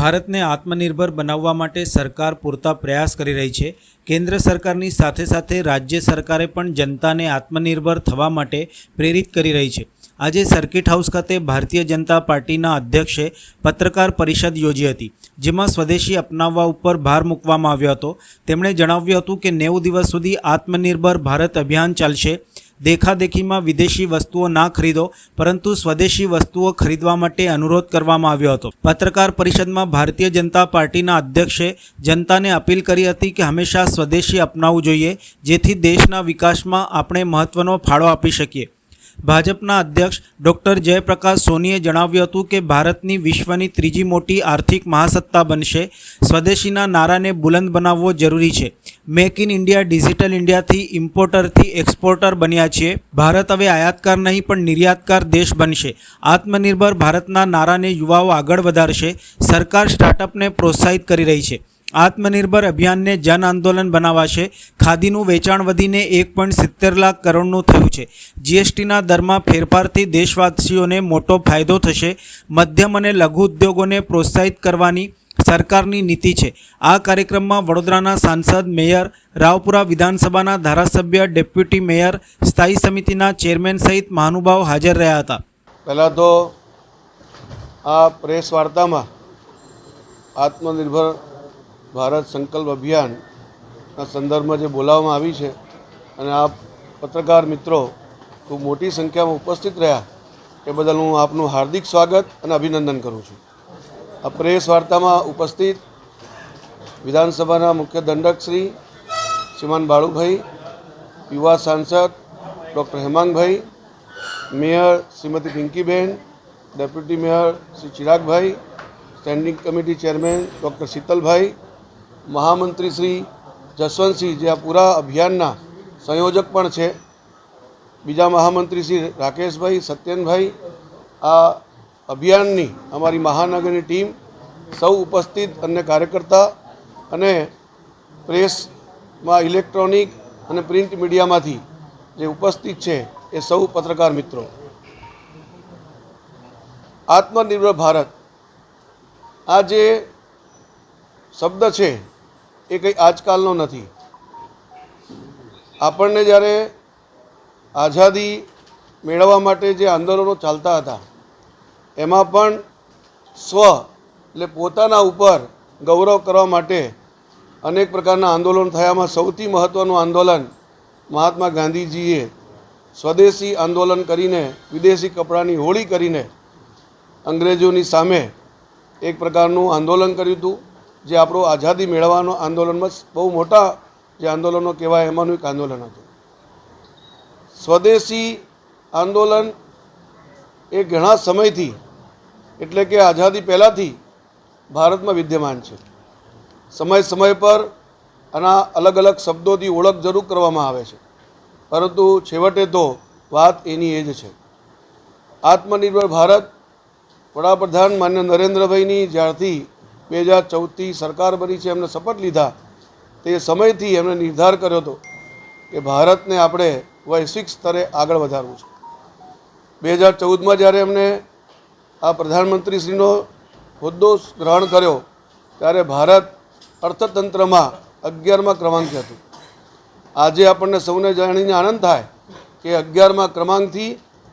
ભારતને આત્મનિર્ભર બનાવવા માટે સરકાર પૂરતા પ્રયાસ કરી રહી છે. કેન્દ્ર સરકારની સાથે સાથે રાજ્ય સરકારે પણ જનતાને આત્મનિર્ભર થવા માટે પ્રેરિત કરી રહી છે. આજે સર્કિટ હાઉસ ખાતે ભારતીય જનતા પાર્ટીના અધ્યક્ષે પત્રકાર પરિષદ યોજી હતી, જેમાં સ્વદેશી અપનાવવા ઉપર ભાર મૂકવામાં આવ્યો હતો. તેમણે જણાવ્યું હતું કે નેવું દિવસ સુધી આત્મનિર્ભર ભારત અભિયાન ચાલશે. દેખાદેખીમાં વિદેશી વસ્તુઓ ના ખરીદો, પરંતુ સ્વદેશી વસ્તુઓ ખરીદવા માટે અનુરોધ કરવામાં આવ્યો હતો. પત્રકાર પરિષદમાં ભારતીય જનતા પાર્ટીના અધ્યક્ષે જનતાને અપીલ કરી હતી કે હંમેશા સ્વદેશી અપનાવવું જોઈએ, જેથી દેશના વિકાસમાં આપણે મહત્ત્વનો ફાળો આપી શકીએ. ભાજપના અધ્યક્ષ ડૉક્ટર જયપ્રકાશ સોનીએ જણાવ્યું હતું કે ભારતની વિશ્વની ત્રીજી મોટી આર્થિક મહાસત્તા બનશે. સ્વદેશીના નારાને બુલંદ બનાવવો જરૂરી છે. મેક ઇન ઇન્ડિયા, ડિજિટલ ઇન્ડિયાથી ઇમ્પોર્ટરથી એક્સપોર્ટર બન્યા છીએ. ભારત હવે આયાતકાર નહીં, પણ નિર્યાતકાર દેશ બનશે. આત્મનિર્ભર ભારતના નારાને યુવાઓ આગળ વધારશે. સરકાર સ્ટાર્ટઅપને પ્રોત્સાહિત કરી રહી છે. આત્મનિર્ભર અભિયાનને જન આંદોલન બનાવાશે. ખાદીનું વેચાણ વધીને એક પોઈન્ટ સિત્તેર લાખ કરોડનું થયું છે. જીએસટીના દરમાં ફેરફારથી દેશવાસીઓને મોટો ફાયદો થશે. મધ્યમ અને લઘુ ઉદ્યોગોને પ્રોત્સાહિત કરવાની સરકારની નીતિ છે. આ કાર્યક્રમમાં વડોદરાના સાંસદ મેયર, રાવપુરા વિધાનસભાના ધારાસભ્ય, ડેપ્યુટી મેયર, સ્થાયી સમિતિના ચેરમેન સહિત મહાનુભાવ હાજર રહ્યા હતા. પહેલાં તો આ પ્રેસ વાર્તામાં આત્મનિર્ભર ભારત સંકલ્પ અભિયાનના સંદર્ભમાં જે બોલાવવામાં આવી છે અને આ પત્રકાર મિત્રો ખૂબ મોટી સંખ્યામાં ઉપસ્થિત રહ્યા, એ બદલ હું આપનું હાર્દિક સ્વાગત અને અભિનંદન કરું છું. આ પ્રેસ વાર્તામાં ઉપસ્થિત વિધાનસભાના મુખ્ય દંડક શ્રી શ્રીમાન બાળુભાઈ, યુવા સાંસદ doctor Hemangbhai, mayor Shrimati Pinkiben, deputy mayor Shri Chiragbhai, standing committee chairman doctor Shitalbhai મહામંત્રી શ્રી જસવંતસિંહ જે આ પૂરા અભિયાનના સંયોજક પણ છે. બીજા મહામંત્રી શ્રી રાકેશભાઈ, સત્યનભાઈ આ અભિયાનની અમારી મહાનગરની ટીમ સૌ ઉપસ્થિત અને કાર્યકર્તા અને પ્રેસમાં ઇલેક્ટ્રોનિક અને પ્રિન્ટ મીડિયામાંથી જે ઉપસ્થિત છે એ સૌ પત્રકાર મિત્રો. આત્મનિર્ભર ભારત આ જે શબ્દ છે, એ કંઈ આજકાલનો નથી. આપણને જ્યારે આઝાદી મેળવવા માટે જે આંદોલનો ચાલતા હતા, એમાં પણ સ્વ એટલે પોતાના ઉપર ગૌરવ કરવા માટે અનેક પ્રકારના આંદોલન થયામાં સૌથી મહત્ત્વનું આંદોલન મહાત્મા ગાંધીજીએ સ્વદેશી આંદોલન કરીને, વિદેશી કપડાની હોળી કરીને અંગ્રેજોની સામે એક પ્રકારનું આંદોલન કર્યું હતું. જે આપણું આઝાદી મેળવવાનો આંદોલનમાં બહુ મોટા જે આંદોલનો કહેવાય એમાંનું એક આંદોલન હતું. સ્વદેશી આંદોલન એ ઘણા સમયથી, એટલે કે આઝાદી પહેલાંથી ભારતમાં વિદ્યમાન છે. સમય સમય પર આના અલગ અલગ શબ્દોથી ઓળખ જરૂર કરવામાં આવે છે. પરંતુ છેવટે તો વાત એની એ જ છે. આત્મનિર્ભર ભારત વડાપ્રધાન માન્ય નરેન્દ્રભાઈની જ્યારથી બે હજાર ચૌદથી સરકાર બની છે, એમને શપથ લીધા. તે સમયથી એમણે નિર્ધાર કર્યો હતો કે ભારતને આપણે વૈશ્વિક સ્તરે આગળ વધારવું છે. બે હજાર ચૌદમાં જ્યારે એમને આ પ્રધાનમંત્રીશ્રીનો હોદ્દો ગ્રહણ કર્યો, ત્યારે ભારત અર્થતંત્રમાં અગિયારમાં ક્રમાંકે હતું. આજે આપણને સૌને જાણીને આનંદ થાય કે અગિયારમાં ક્રમાંકથી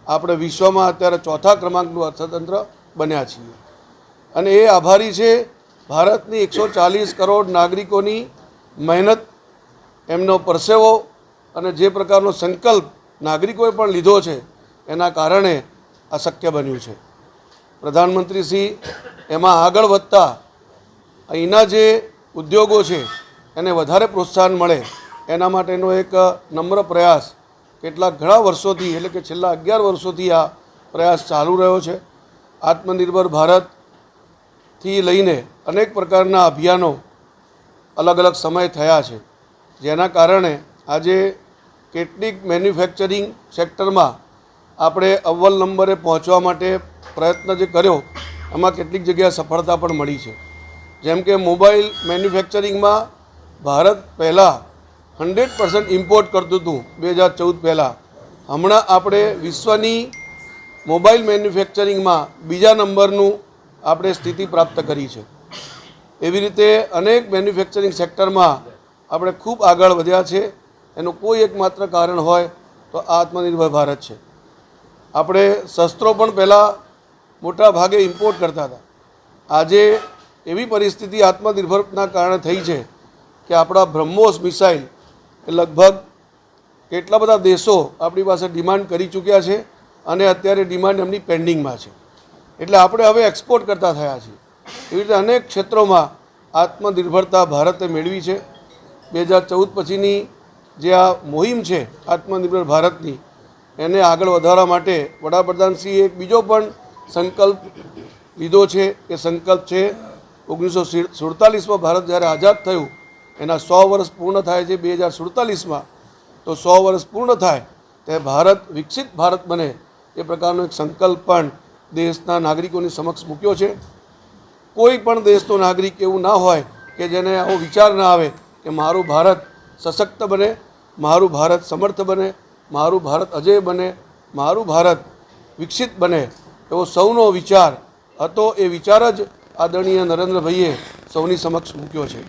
આપણે વિશ્વમાં અત્યારે ચોથા ક્રમાંકનું અર્થતંત્ર બન્યા છીએ. અને એ આભારી છે ભારતની એકસો ચાલીસ કરોડ નાગરિકોની મહેનત, એમનો પરસેવો અને જે પ્રકારનો સંકલ્પ નાગરિકોએ પણ લીધો છે, એના કારણે આ શક્ય બન્યું છે. પ્રધાનમંત્રીશ્રી, એમાં આગળ વધતા અહીંના જે ઉદ્યોગો છે, એને વધારે પ્રોત્સાહન મળે, એના માટેનો એક નમ્ર પ્રયાસ કેટલાક ઘણા વર્ષોથી, એટલે કે છેલ્લા અગિયાર વર્ષોથી આ પ્રયાસ ચાલુ રહ્યો છે. આત્મનિર્ભર ભારતથી લઈને અનેક પ્રકારના અભિયાનો અલગ અલગ સમય થયા છે. જેના કારણે આજે કેટલીક મેન્યુફેક્ચરિંગ સેક્ટરમાં આપણે અવ્વલ નંબરે પહોંચવા માટે પ્રયત્ન જે કર્યો, એમાં કેટલીક જગ્યાએ સફળતા પણ મળી છે. જેમ કે મોબાઈલ મેન્યુફેક્ચરિંગમાં ભારત પહેલાં હંડ્રેડ પર્સન્ટ ઇમ્પોર્ટ કરતું હતું બે હજાર ચૌદ પહેલાં. હમણાં આપણે વિશ્વની મોબાઈલ મેન્યુફેક્ચરિંગમાં બીજા નંબરનું આપણે સ્થિતિ પ્રાપ્ત કરી છે. એવી રીતે અનેક મેન્યુફેક્ચરિંગ સેક્ટરમાં આપણે ખૂબ આગળ વધ્યા છે. એનું કોઈ એકમાત્ર કારણ હોય તો આ આત્મનિર્ભર ભારત છે. આપણે શસ્ત્રો પણ પહેલાં મોટા ભાગે ઇમ્પોર્ટ કરતા હતા. આજે એવી પરિસ્થિતિ આત્મનિર્ભરના કારણે થઈ છે કે આપણા બ્રહ્મોસ મિસાઇલ એ લગભગ કેટલા બધા દેશો આપણી પાસે ડિમાન્ડ કરી ચૂક્યા છે અને અત્યારે ડિમાન્ડ એમની પેન્ડિંગમાં છે. એટલે આપણે હવે એક્સપોર્ટ કરતા થયા છીએ. એવી રીતે અનેક ક્ષેત્રોમાં આત્મનિર્ભરતા ભારતે મેળવી છે. બે હજાર ચૌદ પછીની જે આ મુહિમ છે, આત્મનિર્ભર ભારતની, એને આગળ વધારવા માટે વડાપ્રધાનશ્રીએ એક બીજો પણ સંકલ્પ લીધો છે. એ સંકલ્પ છે, ઓગણીસો સુડતાલીસમાં ભારત જ્યારે આઝાદ થયું, એના સો વર્ષ પૂર્ણ થાય છે. બે હજાર સુડતાલીસમાં તો સો વર્ષ પૂર્ણ થાય તે ભારત વિકસિત ભારત બને એ પ્રકારનો એક સંકલ્પ પણ દેશના નાગરિકોની સમક્ષ મૂક્યો છે. કોઈ પણ દેશનો નાગરિક એવું ના હોય કે જેને આવો વિચાર ના આવે કે મારું ભારત સશક્ત બને, મારું ભારત સમર્થ બને, મારું ભારત અજય બને, મારું ભારત વિકસિત બને એવો સૌનો વિચાર હતો એ વિચાર જ આદરણીય નરેન્દ્રભાઈએ સૌની સમક્ષ મૂક્યો છે.